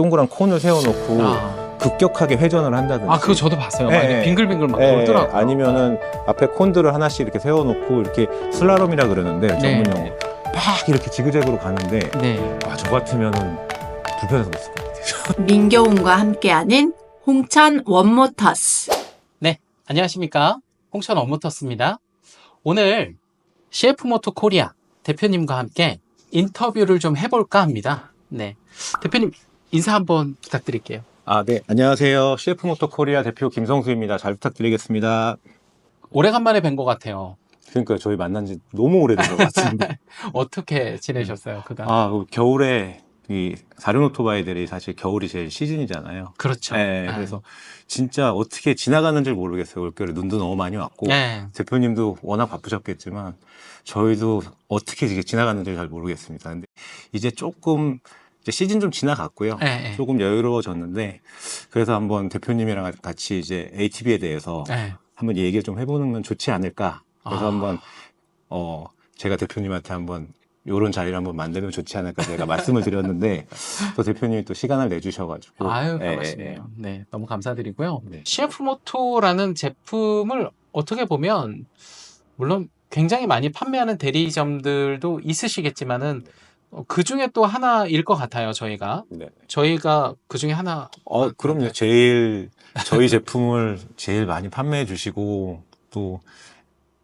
동그란 콘을 세워놓고 아, 급격하게 회전을 한다든지 아 그거 저도 봤어요. 예, 막 예. 빙글빙글 막 예, 돌더라고요. 아니면은 앞에 콘들을 하나씩 이렇게 세워놓고 이렇게 슬라롬이라 그러는데 네. 전문 용어 막 이렇게 지그재그로 가는데 네. 아, 저 같으면은 불편해서 못 쓸 것 같아요. 민교훈과 함께하는 홍천 원모터스. 안녕하십니까. 홍천 어모터스입니다. 오늘 CF 모토 코리아 대표님과 함께 인터뷰를 좀 해볼까 합니다. 네. 대표님 인사 한번 부탁드릴게요. 아, 네. 안녕하세요. CF 모터 코리아 대표 김성수입니다. 잘 부탁드리겠습니다. 오래간만에 뵌 것 같아요. 그러니까 저희 만난 지 너무 오래된 것 같습니다. 어떻게 지내셨어요, 그간? 아, 그 겨울에 이 사륜 오토바이들이 사실 겨울이 제일 시즌이잖아요. 그렇죠. 네, 그래서 진짜 어떻게 지나가는 줄 모르겠어요. 올겨울에 눈도 너무 많이 왔고 네. 대표님도 워낙 바쁘셨겠지만 저희도 어떻게 이게 지나가는지 잘 모르겠습니다. 근데 이제 조금 이제 시즌 좀 지나갔고요. 네, 네. 조금 여유로워졌는데 그래서 한번 대표님이랑 같이 이제 ATV에 대해서 네. 한번 얘기 좀 해보는 건 좋지 않을까. 그래서 아. 한번 어 제가 대표님한테 한번 요런 자리를 한번 만들면 좋지 않을까 제가 말씀을 드렸는데 또 대표님이 또 시간을 내주셔가지고 아유, 예, 반갑습니다. 네, 너무 감사드리고요. 네. CF 모토라는 제품을 어떻게 보면 물론 굉장히 많이 판매하는 대리점들도 있으시겠지만은 그 중에 또 하나일 것 같아요. 저희가 네. 저희가 그 중에 하나 어 그럼요. 제일 저희 제품을 제일 많이 판매해 주시고 또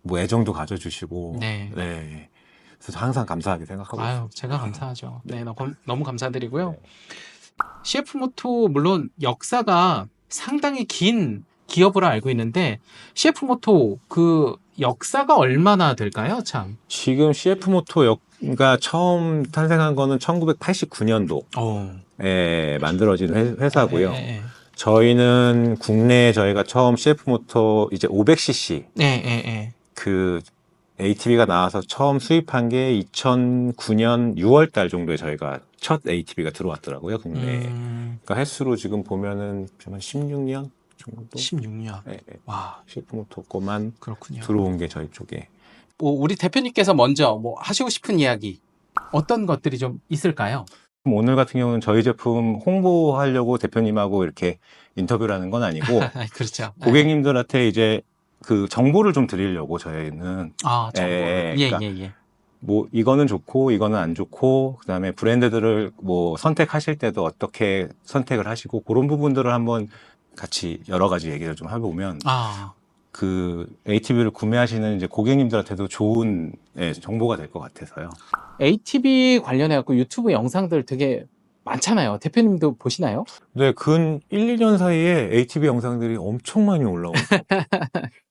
뭐 애정도 가져주시고 네. 네. 그래서 항상 감사하게 생각하고 있습니다. 아유 제가 감사하죠. 네, 너무, 너무 감사드리고요. 네. CF 모토 물론 역사가 상당히 긴 기업으로 알고 있는데 CF 모토 그 역사가 얼마나 될까요? 참. 지금 CF 모토가 처음 탄생한 거는 1989년도에 어. 만들어진 회, 회사고요. 네, 네, 저희는 국내에 저희가 처음 CF 모터 이제 500cc 네, 네, 네. 그 ATV가 나와서 처음 수입한 게 2009년 6월 달 정도에 저희가 첫 ATV가 들어왔더라고요, 국내에. 음, 그러니까 횟수로 지금 보면은 한 16년 정도? 16년. 네, 네. 와, CF 모터 거만 그렇군요. 들어온 게 저희 쪽에. 뭐 우리 대표님께서 먼저 뭐 하시고 싶은 이야기 어떤 것들이 좀 있을까요? 그럼 오늘 같은 경우는 저희 제품 홍보하려고 대표님하고 이렇게 인터뷰를 하는 건 아니고 아, 그렇죠. 고객님들한테 이제 그 정보를 좀 드리려고 저희는 아, 정보. 예, 예, 그러니까 예, 예. 뭐 이거는 좋고 이거는 안 좋고 그다음에 브랜드들을 뭐 선택하실 때도 어떻게 선택을 하시고 그런 부분들을 한번 같이 여러 가지 얘기를 좀 해보면 아, 그 ATV를 구매하시는 이제 고객님들한테도 좋은 예, 정보가 될 것 같아서요. ATV 관련해 갖고 유튜브 영상들 되게 많잖아요. 대표님도 보시나요? 네, 근 1, 2년 사이에 ATV 영상들이 엄청 많이 올라오고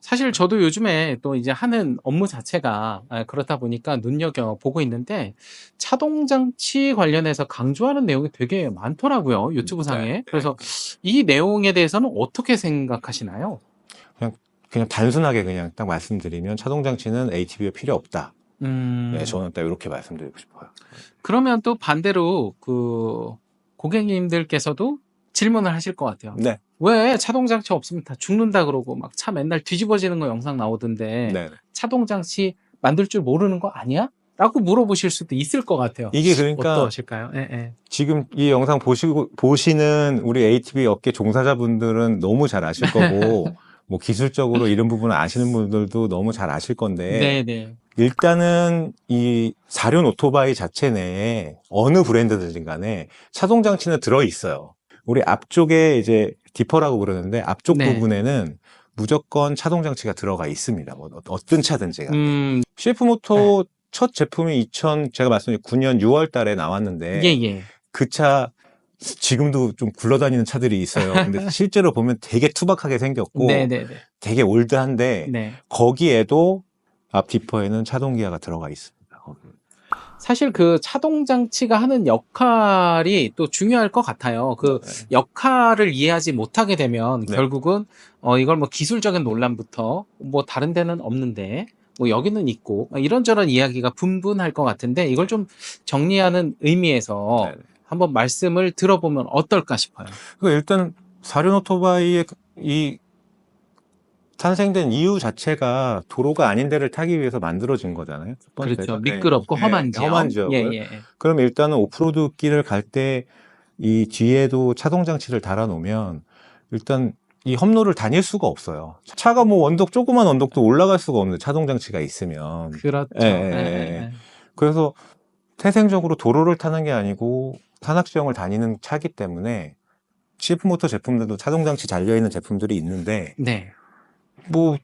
사실 저도 요즘에 또 이제 하는 업무 자체가 아, 그렇다 보니까 눈여겨 보고 있는데 차동 장치 관련해서 강조하는 내용이 되게 많더라고요. 유튜브 상에. 네. 그래서 이 내용에 대해서는 어떻게 생각하시나요? 그냥 단순하게 그냥 딱 말씀드리면 차동 장치는 ATV가 필요 없다. 음, 네, 저는 딱 이렇게 말씀드리고 싶어요. 그러면 또 반대로 그 고객님들께서도 질문을 하실 것 같아요. 네, 왜 차동 장치 없으면 다 죽는다 그러고 막 차 맨날 뒤집어지는 거 영상 나오던데 네. 차동 장치 만들 줄 모르는 거 아니야? 라고 물어보실 수도 있을 것 같아요. 이게 그러니까 어떠실까요? 예, 예. 지금 이 영상 보시고 보시는 우리 ATV 업계 종사자분들은 너무 잘 아실 거고 뭐 기술적으로 이런 부분을 아시는 분들도 너무 잘 아실 건데 네, 네. 일단은 이 사륜 오토바이 자체 내에 어느 브랜드든 간에 차동 장치는 들어 있어요. 우리 앞쪽에 이제 디퍼라고 그러는데 앞쪽 네. 부분에는 무조건 차동 장치가 들어가 있습니다. 뭐 어- 어떤 차든지 간에. 음, CF 모토 첫 제품이 2000 제가 말씀드린 9년 6월 달에 나왔는데 예, 예. 그차 지금도 좀 굴러다니는 차들이 있어요. 근데 실제로 보면 되게 투박하게 생겼고 네, 네, 네. 되게 올드한데 네. 거기에도 앞 디퍼에는 차동 기아가 들어가. 거기. 사실 그 차동 장치가 하는 역할이 또 중요할 것 같아요. 그 네. 역할을 이해하지 못하게 되면 네. 결국은 어 이걸 뭐 기술적인 논란부터 뭐 다른 데는 없는데 뭐 여기는 있고 이런저런 이야기가 분분할 것 같은데 이걸 좀 정리하는 의미에서 네. 한번 말씀을 들어보면 어떨까 싶어요. 그 일단 사륜 오토바이의 이 탄생된 이유 자체가 도로가 아닌 데를 타기 위해서 만들어진 거잖아요. 첫 번째가. 그렇죠. 네. 미끄럽고 네, 험한 지역. 험한 지역을. 예, 예. 예. 그럼 일단은 오프로드 길을 갈 때 이 뒤에도 차동 장치를 달아 놓으면 일단 이 험로를 다닐 수가 없어요. 차가 뭐 언덕 조그만 언덕도 올라갈 수가 없는데 차동 장치가 있으면 그렇죠. 예, 예, 예, 예, 예. 예. 그래서 태생적으로 도로를 타는 게 아니고 산악지형을 다니는 차기 때문에 CF모터 제품들도 차동 장치 달려 있는 제품들이 있는데 네. 뭐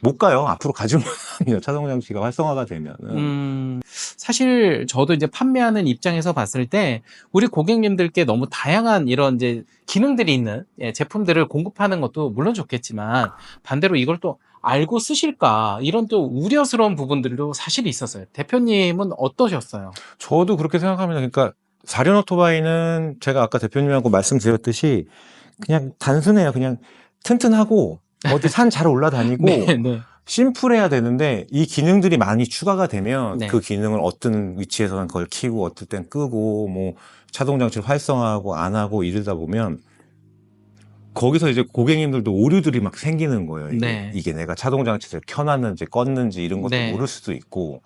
못 가요. 앞으로 가지 못합니다. 차동 장치가 활성화가 되면은. 음, 사실 저도 이제 판매하는 입장에서 봤을 때 우리 고객님들께 너무 다양한 이런 이제 기능들이 있는 예, 제품들을 공급하는 것도 물론 좋겠지만 반대로 이걸 또 알고 쓰실까 이런 또 우려스러운 부분들도 사실 있었어요. 대표님은 어떠셨어요? 저도 그렇게 생각합니다. 그러니까 사륜 오토바이는 제가 아까 대표님하고 말씀드렸듯이 그냥 단순해요. 그냥 튼튼하고 어디 산 잘 올라다니고 네, 네. 심플해야 되는데 이 기능들이 많이 추가가 되면 네. 그 기능을 어떤 위치에서는 그걸 키고 어떨 땐 끄고 뭐 자동 장치를 활성화하고 안 하고 이러다 보면 거기서 이제 고객님들도 오류들이 막 생기는 거예요. 이게, 네. 이게 내가 자동 장치를 켜놨는지 껐는지 이런 것도 네. 모를 수도 있고.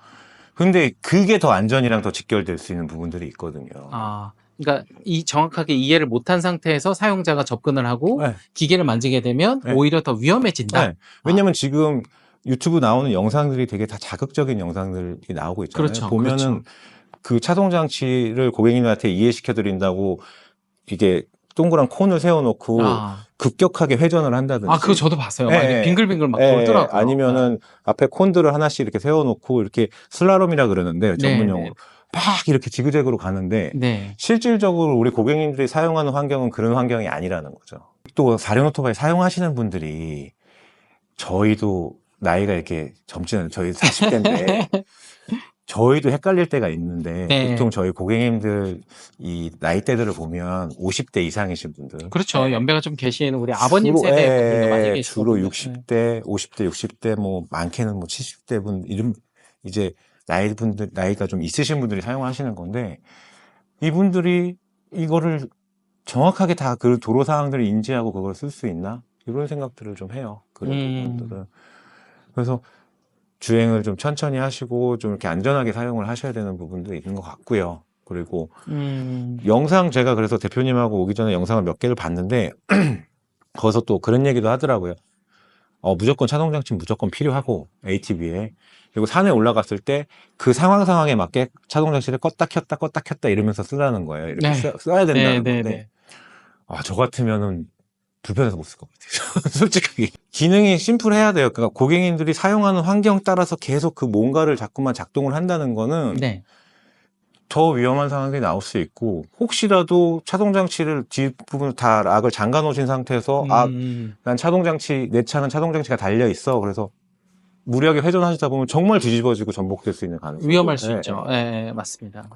근데 그게 더 안전이랑 더 직결될 수 있는 부분들이 있거든요. 아, 그러니까 이 정확하게 이해를 못한 상태에서 사용자가 접근을 하고 네. 기계를 만지게 되면 네. 오히려 더 위험해진다. 네. 왜냐면 지금 유튜브 나오는 영상들이 되게 다 자극적인 영상들이 나오고 있잖아요. 그렇죠, 보면은 그렇죠. 그 차동 장치를 고객님한테 이해시켜 드린다고 이게 동그란 콘을 세워놓고 아, 급격하게 회전을 한다든지. 아, 그거 저도 봤어요. 예. 빙글빙글 막 예, 돌더라고요. 아니면은 앞에 콘들을 하나씩 이렇게 세워놓고 이렇게 슬라롬이라 그러는데 전문 네, 용어로 막 이렇게 지그재그로 가는데 네. 실질적으로 우리 고객님들이 사용하는 환경은 그런 환경이 아니라는 거죠. 또 사륜 오토바이 사용하시는 분들이 저희도 나이가 이렇게 젊지 않아요. 저희 40대인데 저희도 헷갈릴 때가 있는데 네. 보통 저희 고객님들 이 나이대들을 보면 50대 이상이신 분들 그렇죠. 연배가 좀 계신 우리 아버님 주로, 세대 예, 분들도 많이 예, 계시고. 주로 60대, 50대, 60대 뭐 많게는 뭐 70대 분 이름 이제 나이 분들 나이가 좀 있으신 분들이 사용하시는 건데 이분들이 이거를 정확하게 다 그 도로 상황들을 인지하고 그걸 쓸 수 있나 이런 생각들을 좀 해요. 그런 음. 부분들은 그래서 주행을 좀 천천히 하시고 좀 이렇게 안전하게 사용을 하셔야 되는 부분도 있는 것 같고요. 그리고 음, 영상 제가 그래서 대표님하고 오기 전에 영상을 몇 개를 봤는데 거기서 또 그런 얘기도 하더라고요. 어, 무조건 차동 장치 무조건 필요하고 ATV에 그리고 산에 올라갔을 때 그 상황 상황에 맞게 차동 장치를 껐다 켰다 껐다 켰다 이러면서 쓰라는 거예요. 이렇게 네. 써, 써야 네, 된다는 네, 건데 네. 아, 저 같으면은 불편해서 못 쓸 것 같아요. 솔직하게. 기능이 심플해야 돼요. 그러니까 고객님들이 사용하는 환경 따라서 계속 그 뭔가를 자꾸만 작동을 한다는 거는 네. 더 위험한 상황이 나올 수 있고 혹시라도 차동 장치를 뒷부분 다 락을 잠가 놓으신 상태에서 아, 음, 난 차동 장치 내 차는 차동 장치가 달려 있어. 그래서 무리하게 회전하시다 보면 정말 뒤집어지고 전복될 수 있는 가능성이 위험할 수 예, 있죠. 예. 예, 예, 맞습니다.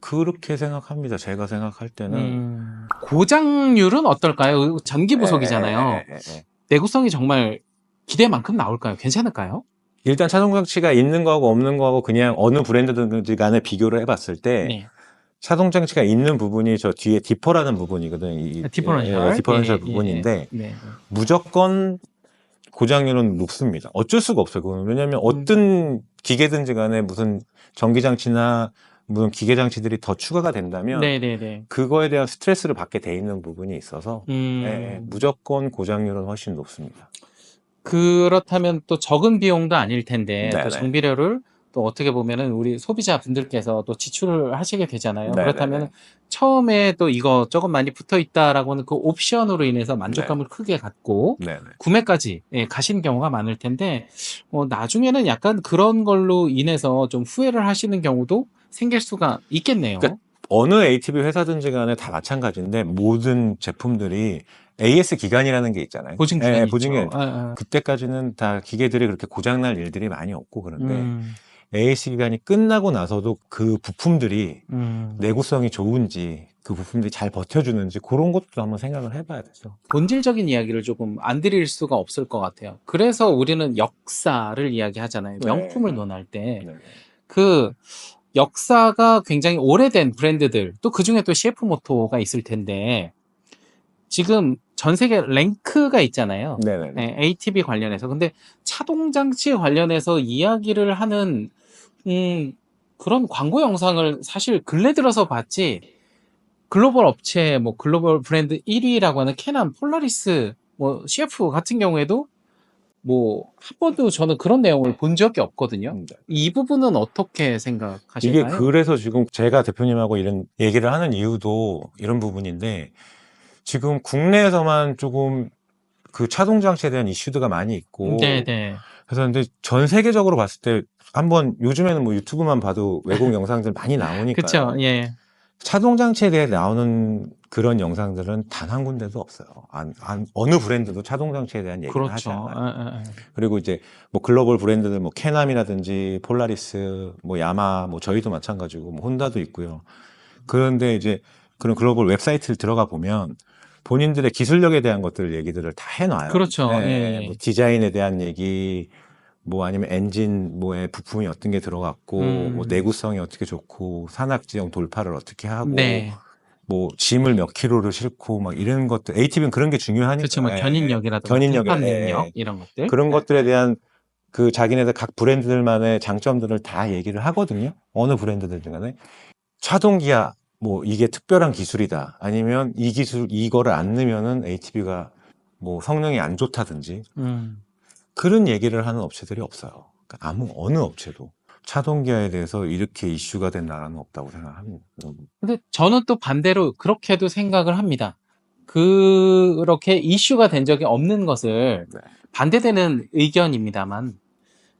그렇게 생각합니다. 제가 생각할 때는 음, 고장률은 어떨까요? 전기 부속이잖아요. 예, 예, 예, 예. 내구성이 정말 기대만큼 나올까요? 괜찮을까요? 일단 차동 장치가 있는 거하고 없는 거하고 그냥 어느 브랜드든지 간에 비교를 해봤을 때 네. 차동 장치가 있는 부분이 저 뒤에 디퍼라는 부분이거든요. 이- 디퍼런셜. 예, 디퍼런셜 예, 예, 부분인데 예. 네. 무조건 고장률은 높습니다. 어쩔 수가 없어요. 그거는. 왜냐하면 음. 어떤 기계든지 간에 무슨 전기장치나 무슨 기계장치들이 더 추가가 된다면 네, 네, 네. 그거에 대한 스트레스를 받게 돼 있는 부분이 있어서 음, 예, 예, 무조건 고장률은 훨씬 높습니다. 그렇다면 또 적은 비용도 아닐 텐데 네네. 또 정비료를 또 어떻게 보면은 우리 소비자 분들께서 또 지출을 하시게 되잖아요. 네네네. 그렇다면 처음에 또 이거 조금 많이 붙어 있다라고는 그 옵션으로 인해서 만족감을 크게 갖고 네, 네. 구매까지 예, 가신 경우가 많을 텐데 어, 나중에는 약간 그런 걸로 인해서 좀 후회를 하시는 경우도 생길 수가 있겠네요. 그러니까 어느 ATV 회사든지 간에 다 마찬가지인데 모든 제품들이 AS 기간이라는 게 있잖아요. 보증 예, 기간이 예, 보증 있죠. 기간. 예, 예. 그때까지는 다 기계들이 그렇게 고장날 일들이 많이 없고 그런데 음, AS 기간이 끝나고 나서도 그 부품들이 음. 내구성이 좋은지 그 부품들이 잘 버텨주는지 그런 것도 한번 생각을 해봐야 되죠. 본질적인 이야기를 조금 안 드릴 수가 없을 것 같아요. 그래서 우리는 역사를 이야기하잖아요. 네. 명품을 논할 때. 네. 그 역사가 굉장히 오래된 브랜드들, 또 그 중에 또 CF 모토가 있을 텐데, 지금 전 세계 랭크가 있잖아요. 네네. 네, ATV 관련해서. 근데 차동 장치 관련해서 이야기를 하는, 음, 그런 광고 영상을 사실 근래 들어서 봤지, 글로벌 업체 뭐 글로벌 브랜드 1위라고 하는 캐난, 폴라리스, 뭐 CF 같은 경우에도 뭐 한 번도 저는 그런 내용을 본 적이 없거든요. 이 부분은 어떻게 이게 생각하실까요? 그래서 지금 제가 대표님하고 이런 얘기를 하는 이유도 이런 부분인데 지금 국내에서만 조금 그 차동 장치에 대한 이슈가 많이 있고 네네. 그래서 근데 전 세계적으로 봤을 때 한번 요즘에는 뭐 유튜브만 봐도 외국 영상들 많이 나오니까 그쵸. 예. 차동 장치에 대해 나오는 그런 영상들은 단 한 군데도 없어요. 안, 안- 어느 브랜드도 차동 장치에 대한 얘기를 하지 그렇죠. 않아요. 예, 예, 예. 그리고 이제 뭐 글로벌 브랜드들 뭐 캐남이라든지 폴라리스, 뭐 야마, 뭐 저희도 마찬가지고 뭐 혼다도 있고요. 그런데 이제 그런 글로벌 웹사이트를 들어가 보면 본인들의 기술력에 대한 것들 얘기들을 다 해놔요. 그렇죠. 네, 예. 뭐 디자인에 대한 얘기, 뭐 아니면 엔진 뭐에 부품이 어떤 게 들어갔고, 음. 뭐 내구성이 어떻게 좋고, 산악 지형 돌파를 어떻게 하고, 네. 뭐 짐을 몇 킬로를 싣고 막 이런 것들 ATV는 그런 게 중요하니까 그렇죠. 뭐 예, 견인력이라든가 견인력, 등판 예, 예. 이런 것들. 그런 것들에 대한 그 자기네들 각 브랜드들만의 장점들을 다 얘기를 하거든요. 어느 브랜드들든 간에 차동기아 뭐 이게 특별한 기술이다. 아니면 이 기술 이거를 안 넣으면은 ATV가 뭐 성능이 안 좋다든지 음. 그런 얘기를 하는 업체들이 없어요. 그러니까 아무 어느 업체도 차동기아에 대해서 이렇게 이슈가 된 나라는 없다고 생각합니다. 음. 근데 저는 또 반대로 그렇게도 생각을 합니다. 그렇게 이슈가 된 적이 없는 것을 네. 반대되는 의견입니다만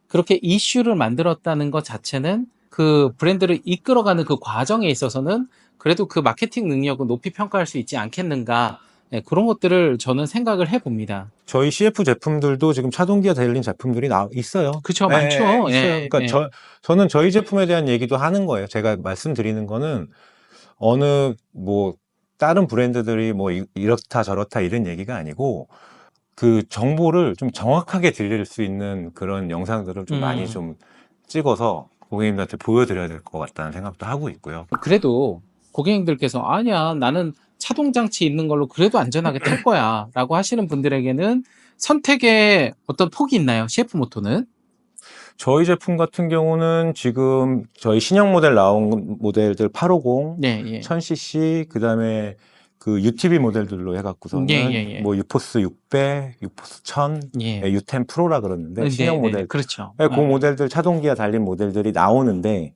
그렇게 이슈를 만들었다는 것 자체는 그 브랜드를 이끌어가는 그 과정에 있어서는 그래도 그 마케팅 능력은 높이 평가할 수 있지 않겠는가 네, 그런 것들을 저는 생각을 해봅니다. 저희 CF 제품들도 지금 차동기아 달린 제품들이 나 있어요. 그쵸 네, 많죠. 있어요. 예, 그러니까 예. 저, 저는 저희 제품에 대한 얘기도 하는 거예요. 제가 말씀드리는 거는 어느 뭐 다른 브랜드들이 뭐 이- 이렇다 저렇다 이런 얘기가 아니고 그 정보를 좀 정확하게 들릴 수 있는 그런 영상들을 좀 음. 많이 좀 찍어서 고객님들한테 보여드려야 될 것 같다는 생각도 하고 있고요. 그래도 고객님들께서 아니야 나는 차동 장치 있는 걸로 그래도 안전하게 탈 거야라고 하시는 분들에게는 선택의 어떤 폭이 있나요? CF 모토는? 저희 제품 같은 경우는 지금 저희 신형 모델 나온 모델들 850, 네, 예. 1000cc 그 다음에 그 UTV 모델들로 해갖고서는 예, 예, 예. 뭐 유포스 600, 유포스 1000, 예. 예, U10 프로라 그러는데 네, 신형 네, 모델. 그렇죠. 예, 그 모델들 차동기아 달린 모델들이 나오는데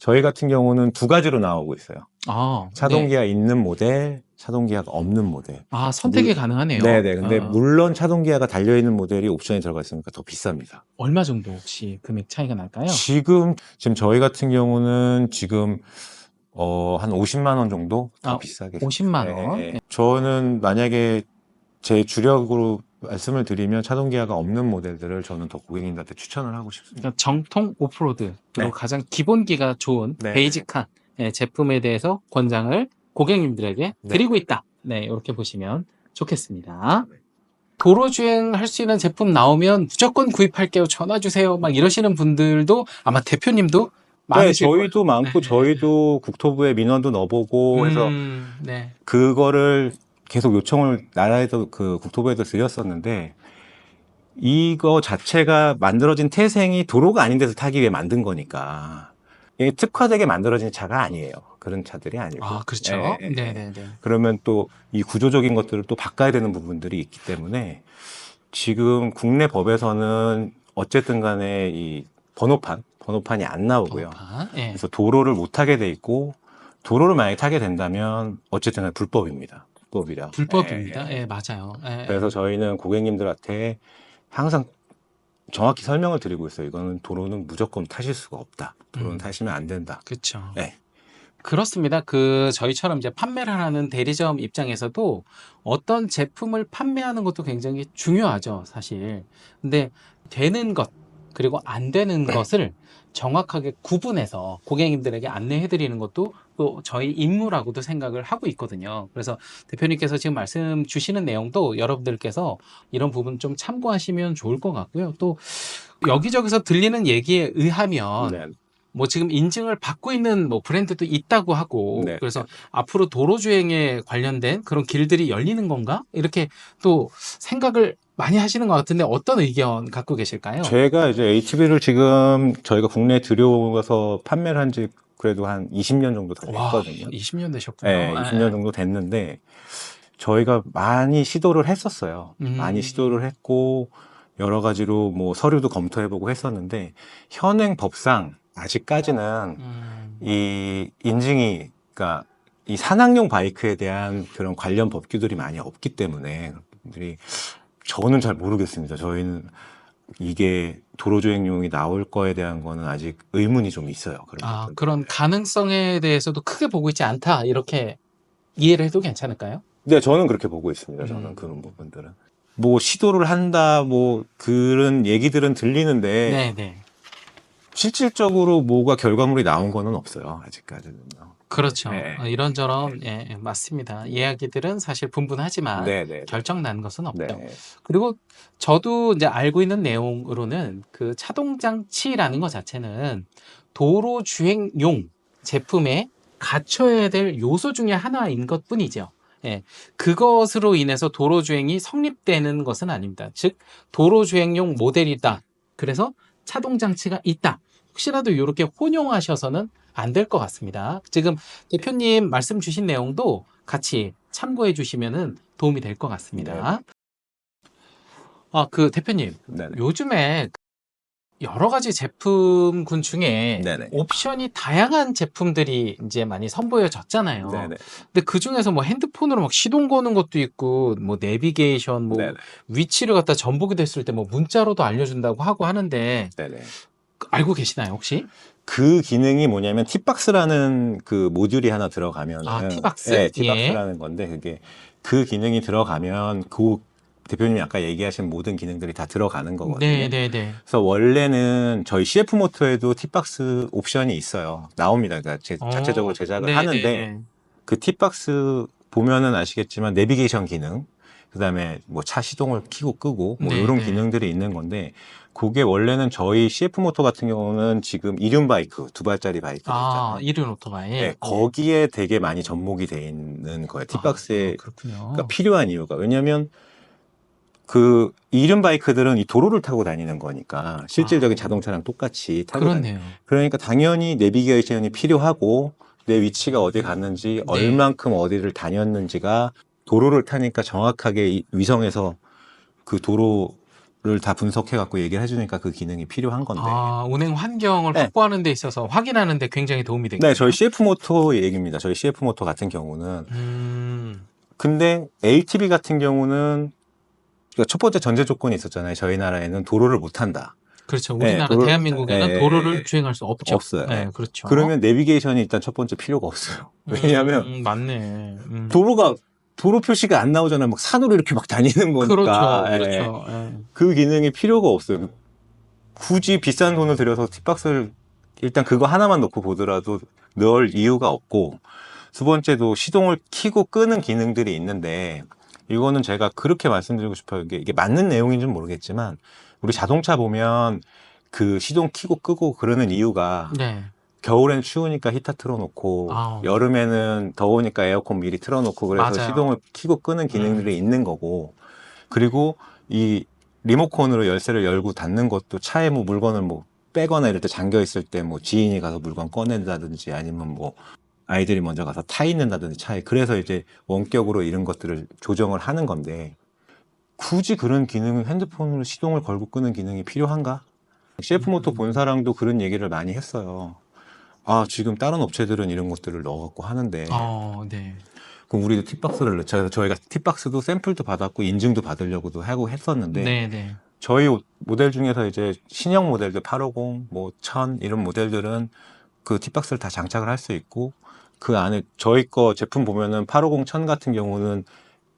저희 같은 경우는 두 가지로 나오고 있어요. 아, 네. 차동기아 있는 모델, 차동기아가 없는 모델. 아, 선택이 물- 가능하네요. 네네. 근데 아, 물론 차동기아가 달려 있는 모델이 옵션이 들어가 있으니까 더 비쌉니다. 얼마 정도 혹시 금액 차이가 날까요? 지금 지금 저희 같은 경우는 지금 어, 한 50만 원 정도 더 아, 비싸게 50만 예, 원. 예. 저는 만약에 제 주력으로 말씀을 드리면 차동기아가 없는 모델들을 저는 더 고객님들한테 추천을 하고 싶습니다. 그러니까 정통 오프로드 그리고 네. 가장 기본기가 좋은 네. 베이직한 예, 제품에 대해서 권장을 고객님들에게 네. 드리고 있다. 네, 이렇게 보시면 좋겠습니다. 도로 주행 할 수 있는 제품 나오면 무조건 구입할게요. 전화 주세요. 막 이러시는 분들도 아마 대표님도 네, 많으실 저희도 많고 네. 저희도 국토부에 민원도 넣어보고 거예요. 해서 음, 네. 그거를 계속 요청을 나라에도 그 국토부에도 드렸었는데 이거 자체가 만들어진 태생이 도로가 아닌 데서 타기 위해 만든 거니까 이게 특화되게 만들어진 차가 아니에요. 그런 차들이 아니고. 아, 그렇죠. 예, 예, 예. 네, 네, 네. 그러면 또 이 구조적인 것들을 또 바꿔야 되는 부분들이 있기 때문에 지금 국내 법에서는 어쨌든 간에 이 번호판, 번호판이 안 나오고요. 번호판. 예. 그래서 도로를 못 타게 돼 있고 도로를 만약에 타게 된다면 어쨌든 간에 불법입니다. 불법이라. 불법입니다. 예, 예. 예, 맞아요. 예, 그래서 저희는 고객님들한테 항상 정확히 설명을 드리고 있어요. 이거는 도로는 무조건 타실 수가 없다. 도로는 음. 타시면 안 된다. 그렇죠. 네. 그렇습니다. 그 저희처럼 이제 판매를 하는 대리점 입장에서도 어떤 제품을 판매하는 것도 굉장히 중요하죠, 사실. 근데 되는 것 그리고 안 되는 것을 정확하게 구분해서 고객님들에게 안내해 드리는 것도 또 저희 임무라고도 생각을 하고 있거든요. 그래서 대표님께서 지금 말씀 주시는 내용도 여러분들께서 이런 부분 좀 참고하시면 좋을 것 같고요. 또 여기저기서 들리는 얘기에 의하면 네. 뭐 지금 인증을 받고 있는 뭐 브랜드도 있다고 하고 네. 그래서 앞으로 도로 주행에 관련된 그런 길들이 열리는 건가 이렇게 또 생각을 많이 하시는 것 같은데 어떤 의견 갖고 계실까요? 제가 이제 ATV를 지금 저희가 국내에 들여와서 판매를 한지 그래도 한 20년 정도 됐거든요. 20년 되셨군요. 네, 20년 정도 됐는데 저희가 많이 시도를 했었어요. 음. 많이 시도를 했고 여러 가지로 뭐 서류도 검토해보고 했었는데 현행 법상 아직까지는 음. 이 인증이 그러니까 이 산악용 바이크에 대한 그런 관련 법규들이 많이 없기 때문에 분들이 저는 잘 모르겠습니다. 저희는 이게 도로주행용이 나올 거에 대한 거는 아직 의문이 좀 있어요. 그런 아, 부분들. 그런 가능성에 대해서도 크게 보고 있지 않다. 이렇게 이해를 해도 괜찮을까요? 네, 저는 그렇게 보고 있습니다. 저는 음. 그런 부분들은. 뭐 시도를 한다, 뭐 그런 얘기들은 들리는데 네, 네. 실질적으로 뭐가 결과물이 나온 거는 없어요. 아직까지는요. 그렇죠. 네. 어, 이런저런 예, 예, 맞습니다. 이야기들은 사실 분분하지만 네, 네. 결정 난 것은 없죠. 네. 그리고 저도 이제 알고 있는 내용으로는 그 차동 장치라는 것 자체는 도로 주행용 제품에 갖춰야 될 요소 중에 하나인 것 뿐이죠. 예. 그것으로 인해서 도로 주행이 성립되는 것은 아닙니다. 즉, 도로 주행용 모델이다. 그래서 차동 장치가 있다. 혹시라도 이렇게 혼용하셔서는 안 될 것 같습니다. 지금 대표님 말씀 주신 내용도 같이 참고해 주시면 도움이 될 것 같습니다. 아, 그 대표님, 네. 네. 요즘에 여러 가지 제품군 중에 네네. 옵션이 다양한 제품들이 이제 많이 선보여졌잖아요. 네, 네. 근데 그 중에서 뭐 핸드폰으로 막 시동 거는 것도 있고, 뭐 내비게이션, 뭐 네, 네. 위치를 갖다 전복이 됐을 때 뭐 문자로도 알려준다고 하고 하는데 네, 네. 알고 계시나요 혹시? 그 기능이 뭐냐면 티박스라는 그 모듈이 하나 들어가면 아, 티박스? 네, 예. 티박스라는 건데 그게 그 기능이 들어가면 그 대표님이 아까 얘기하신 모든 기능들이 다 들어가는 거거든요. 네, 네, 네. 그래서 원래는 저희 CF 모터에도 티박스 옵션이 있어요. 나옵니다. 그러니까 제, 어, 자체적으로 제작을 네, 하는데 네, 네. 그 티박스 보면은 아시겠지만 내비게이션 기능, 그다음에 뭐 차 시동을 켜고 끄고 뭐 네, 이런 네. 기능들이 있는 건데 그게 원래는 저희 CF 모터 같은 경우는 지금 이륜 바이크 두 발짜리 바이크 아, 있잖아요. 이륜 오토바이. 네, 거기에 되게 많이 접목이 돼 있는 거예요. 티박스에 아, 그렇군요. 가 필요한 이유가 왜냐면 그 이륜 바이크들은 이 도로를 타고 다니는 거니까 실질적인 아. 자동차랑 똑같이 타고 다니 그렇네요. 그러니까 당연히 내비게이션이 필요하고 내 위치가 어디 갔는지 네. 얼만큼 어디를 다녔는지가 도로를 타니까 정확하게 이 위성에서 그 도로를 다 분석해 갖고 얘기를 해주니까 그 기능이 필요한 건데. 아, 운행 환경을 네. 확보하는 데 있어서 확인하는 데 굉장히 도움이 되겠네요. 네, 저희 CF 모터 얘기입니다. 저희 CF 모터 같은 경우는 음, 근데 ATV 같은 경우는 그러니까 첫 번째 전제 조건이 있었잖아요. 저희 나라에는 도로를 못 한다. 그렇죠. 네, 우리나라 도로- 대한민국에는 네, 도로를 네. 주행할 수 없죠. 없어요. 네, 그렇죠. 그러면 내비게이션이 일단 첫 번째 필요가 없어요. 왜냐하면 음, 맞네. 음. 도로가 도로 표시가 안 나오잖아요. 막 산으로 이렇게 막 다니는 거니까. 그렇죠. 예. 그렇죠. 예. 그 기능이 필요가 없어요. 굳이 비싼 돈을 들여서 팁박스를 일단 그거 하나만 놓고 보더라도 넣을 이유가 없고 두 번째도 시동을 켜고 끄는 기능들이 있는데 이거는 제가 그렇게 말씀드리고 싶어요. 이게, 이게 맞는 내용인지는 모르겠지만 우리 자동차 보면 그 시동 켜고 끄고 그러는 이유가 네. 겨울엔 추우니까 히터 틀어놓고 아우. 여름에는 더우니까 에어컨 미리 틀어놓고 그래서 맞아요. 음. 시동을 켜고 끄는 기능들이 있는 거고 그리고 이 리모컨으로 열쇠를 열고 닫는 것도 차에 뭐 물건을 뭐 빼거나 이럴 때 잠겨 있을 때 뭐 지인이 가서 물건 꺼낸다든지 아니면 뭐 아이들이 먼저 가서 타 있는다든지 차에 그래서 이제 원격으로 이런 것들을 조정을 하는 건데 굳이 그런 기능을 핸드폰으로 시동을 걸고 끄는 기능이 필요한가? CF 모터 본 사람도 그런 얘기를 많이 했어요. 아, 지금 다른 업체들은 이런 것들을 넣어갖고 하는데, 어, 네. 그럼 우리도 팁박스를 넣자. 저희가 팁박스도 샘플도 받았고, 인증도 받으려고도 하고 했었는데, 네, 네. 저희 오- 모델 중에서 이제 신형 모델들 850, 뭐 1000 이런 모델들은 그 팁박스를 다 장착을 할 수 있고, 그 안에 저희 거 제품 보면은 850, 1000 같은 경우는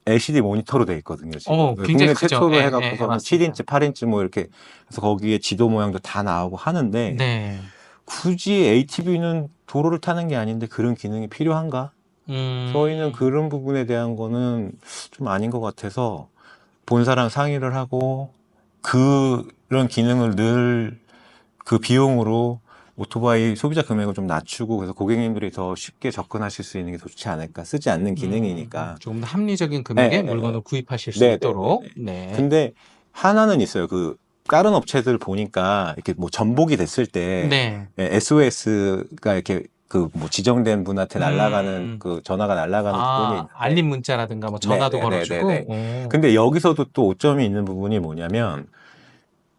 LCD 모니터로 돼 있거든요. 지금. 어, 그 굉장히 국내 크죠. 최초로 예, 해갖고 예, 서 맞습니다. 7인치, 8인치 뭐 이렇게 해서 거기에 지도 모양도 다 나오고 하는데 네. 굳이 ATV는 도로를 타는 게 아닌데 그런 기능이 필요한가? 음. 저희는 그런 부분에 대한 거는 좀 아닌 것 같아서 본사랑 상의를 하고 그런 기능을 늘 그 비용으로 오토바이 소비자 금액을 좀 낮추고 그래서 고객님들이 더 쉽게 접근하실 수 있는 게더 좋지 않을까 쓰지 않는 기능이니까 음, 조금 더 합리적인 금액의 네, 네, 물건을 구입하실 수 네, 네, 있도록. 네, 네. 근데 하나는 있어요 그 다른 업체들 보니까 이렇게 뭐 전복이 됐을 때 네. SOS가 이렇게 그 뭐 지정된 분한테 음. 날아가는 그 전화가 날아가는 부분이 아, 있는데 알림 문자라든가 뭐 전화도 네, 네, 걸어주고. 네, 오. 근데 여기서도 또 오점이 있는 부분이 뭐냐면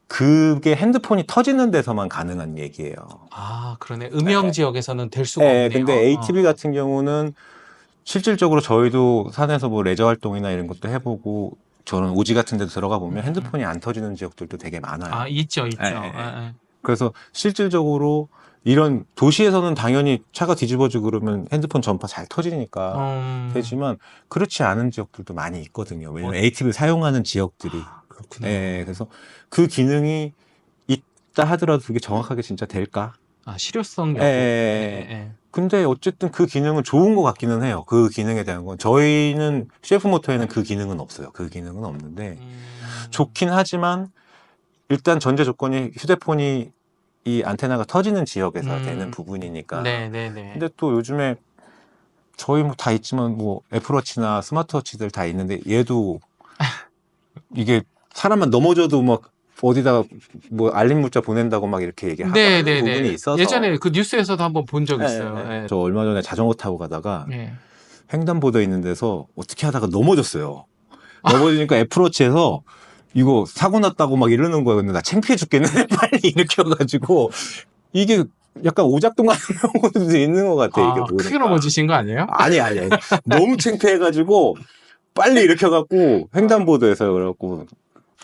그게 핸드폰이 터지는 데서만 가능한 얘기예요. 아, 그러네. 음영 네. 지역에서는 될 수가 네, 없네요. 근데 ATV 어. 같은 경우는 실질적으로 저희도 산에서 뭐 레저 활동이나 이런 것도 해보고 저는 오지 같은 데 들어가 보면 음. 핸드폰이 안 터지는 지역들도 되게 많아요. 아, 있죠, 있죠. 네, 네, 네. 예, 예. 그래서 실질적으로 이런 도시에서는 당연히 차가 뒤집어지고 그러면 핸드폰 전파 잘 터지니까 음, 되지만 그렇지 않은 지역들도 많이 있거든요. 왜냐면 어. ATV 를 사용하는 지역들이. 그렇구나. 예, 그래서 그 기능이 있다 하더라도 그게 정확하게 진짜 될까? 아, 실효성 예, 여부. 예, 예, 예. 예. 근데 어쨌든 그 기능은 좋은 것 같기는 해요. 그 기능에 대한 건. 저희는 CF 모터에는 그 기능은 없어요. 그 기능은 없는데 음. 좋긴 하지만 일단 전제 조건이 휴대폰이 이 안테나가 터지는 지역에서 음. 되는 부분이니까. 네, 네, 네. 근데 또 요즘에 저희 뭐 다 있지만 뭐 애플워치나 스마트워치들 다 있는데 얘도 이게 사람만 넘어져도 막 어디다가 뭐 알림 문자 보낸다고 막 이렇게 얘기하는 네, 네, 부분이 네. 있어서 예전에 그 뉴스에서도 한번 본적 네, 있어요. 네. 예. 저 얼마 전에 자전거 타고 가다가 예. 횡단보도 있는 데서 어떻게 하다가 넘어졌어요. 넘어지니까 애플워치에서 이거 사고 났다고 막 이러는 거예요. 근데 나 창피해 죽겠는데 빨리 일으켜가지고 이게 약간 오작동 하는 경우도 있는 것 같아. 이게 아, 보니까. 크게 넘어지신 거 아니에요? 아니 아니 아니. 너무 창피해가지고 빨리 일으켜갖고 횡단보도에서 그래갖고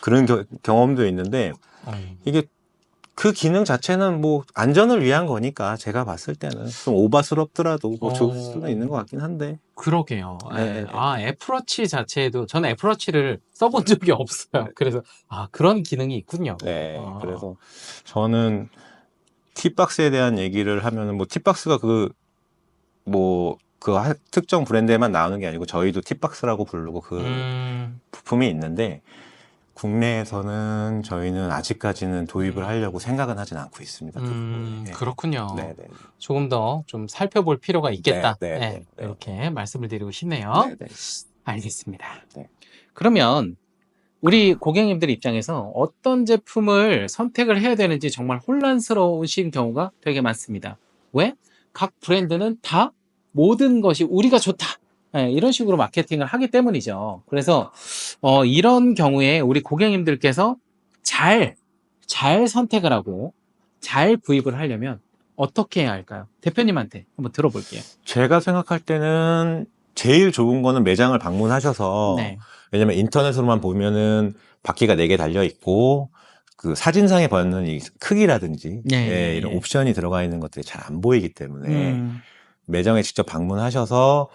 그런 겨- 경험도 있는데 음. 이게 그 기능 자체는 뭐 안전을 위한 거니까 제가 봤을 때는 좀 오바스럽더라도 뭐 어. 좋을 수는 있는 것 같긴 한데 그러게요. 예. 네, 네. 아, 애플워치 자체도 저는 애플워치를 써본 적이 없어요. 그래서 아, 그런 기능이 있군요. 네 아. 그래서 저는 팁박스에 대한 얘기를 하면은 뭐 팁박스가 그 뭐 그 특정 브랜드에만 나오는 게 아니고 저희도 팁박스라고 부르고 그 음, 부품이 있는데 국내에서는 저희는 아직까지는 도입을 하려고 생각은 하진 않고 있습니다. 그 음, 부분에. 그렇군요. 네, 네. 조금 더 좀 살펴볼 필요가 있겠다. 네, 네, 예, 네, 네. 이렇게 말씀을 드리고 싶네요. 네, 네. 알겠습니다. 네. 그러면 우리 고객님들 입장에서 어떤 제품을 선택을 해야 되는지 정말 혼란스러우신 경우가 되게 많습니다. 왜? 각 브랜드는 다 모든 것이 우리가 좋다. 예, 이런 식으로 마케팅을 하기 때문이죠. 그래서 어, 이런 경우에 우리 고객님들께서 잘, 잘 선택을 하고 잘 구입을 하려면 어떻게 해야 할까요? 대표님한테 한번 들어볼게요. 제가 생각할 때는 제일 좋은 거는 매장을 방문하셔서 네. 왜냐면 인터넷으로만 보면은 바퀴가 4개 달려 있고 그 사진상에 보는 이 크기라든지 네, 예, 네, 이런 네. 옵션이 들어가 있는 것들이 잘 안 보이기 때문에 음, 매장에 직접 방문하셔서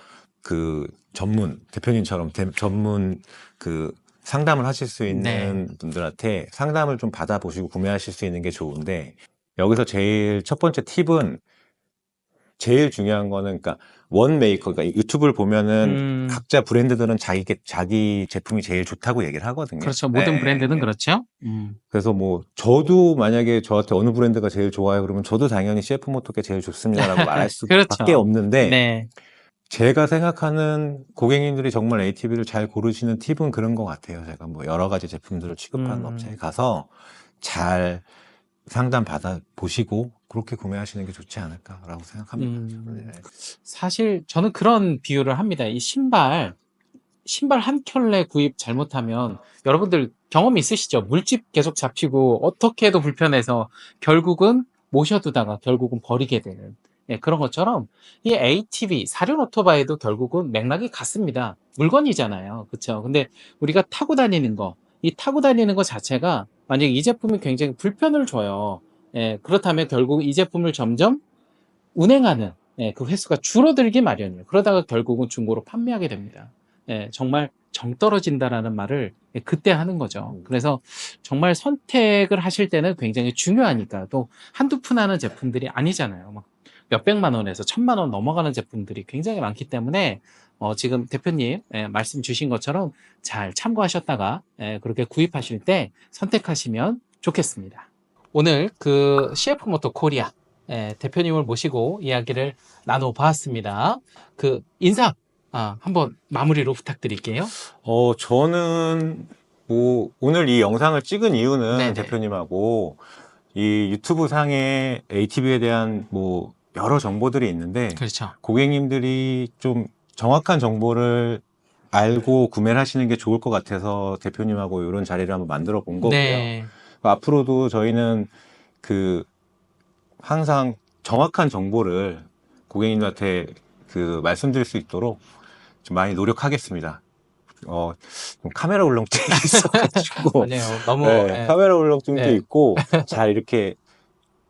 그 전문 대표님처럼 대- 전문 그 상담을 하실 수 있는 네. 분들한테 상담을 좀 받아보시고 구매하실 수 있는 게 좋은데 여기서 제일 첫 번째 팁은 제일 중요한 거는 그러니까 원 메이커 그러니까 유튜브를 보면은 음, 각자 브랜드들은 자기 자기 제품이 제일 좋다고 얘기를 하거든요. 그렇죠. 모든 네, 브랜드는 네. 그렇죠. 음. 그래서 뭐 저도 만약에 저한테 어느 브랜드가 제일 좋아요 그러면 저도 당연히 CF 모토가 제일 좋습니다라고 말할 수밖에 그렇죠. 없는데 네. 제가 생각하는 고객님들이 정말 ATV를 잘 고르시는 팁은 그런 것 같아요. 제가 뭐 여러 가지 제품들을 취급하는 음. 업체에 가서 잘 상담 받아 보시고 그렇게 구매하시는 게 좋지 않을까라고 생각합니다. 음. 네. 사실 저는 그런 비유를 합니다. 이 신발, 신발 한 켤레 구입 잘못하면 여러분들 경험 있으시죠? 물집 계속 잡히고 어떻게 해도 불편해서 결국은 모셔두다가 결국은 버리게 되는 예, 그런 것처럼 이 ATV, 사륜 오토바이도 결국은 맥락이 같습니다. 물건이잖아요. 그렇죠? 근데 우리가 타고 다니는 거, 이 타고 다니는 것 자체가 만약 이 제품이 굉장히 불편을 줘요. 예, 그렇다면 결국 이 제품을 점점 운행하는 예, 그 횟수가 줄어들기 마련이에요. 그러다가 결국은 중고로 판매하게 됩니다. 예, 정말 정 떨어진다라는 말을 예, 그때 하는 거죠. 그래서 정말 선택을 하실 때는 굉장히 중요하니까 또 한두 푼 하는 제품들이 아니잖아요. 막 몇백만 원에서 천만 원 넘어가는 제품들이 굉장히 많기 때문에 어, 지금 대표님 예, 말씀 주신 것처럼 잘 참고하셨다가 예, 그렇게 구입하실 때 선택하시면 좋겠습니다. 오늘 그 CF 모토 코리아 예, 대표님을 모시고 이야기를 나눠봤습니다. 그 인사 아, 한번 마무리로 부탁드릴게요. 어, 저는 뭐 오늘 이 영상을 찍은 이유는 네네. 대표님하고 이 유튜브 상에 ATV에 대한 뭐 여러 정보들이 있는데 그렇죠. 고객님들이 좀 정확한 정보를 알고 구매를 하시는 게 좋을 것 같아서 대표님하고 이런 자리를 한번 만들어 본 거고요. 네. 앞으로도 저희는 그 항상 정확한 정보를 고객님들한테 그 말씀드릴 수 있도록 좀 많이 노력하겠습니다. 어, 좀 카메라 울렁증이 있어가지고. 아니에요. 너무 네, 네. 카메라 울렁증도 네. 있고, 잘 이렇게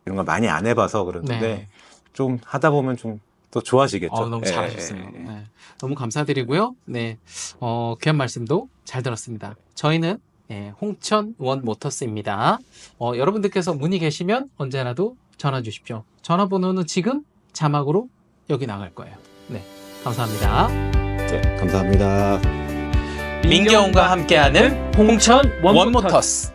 이런 걸 많이 안 해봐서 그러는데, 네. 좀 하다 보면 좀또 좋아지겠죠. 어, 너무 예, 잘하셨어요. 예, 예. 네. 너무 감사드리고요. 네. 어, 귀한 말씀도 잘 들었습니다. 저희는 예, 홍천 원 모터스입니다. 어, 여러분들께서 문의 계시면 언제라도 전화 주십시오. 전화번호는 지금 자막으로 여기 나갈 거예요. 네. 감사합니다. 네, 감사합니다. 민경훈과 함께하는 홍천 원모터스.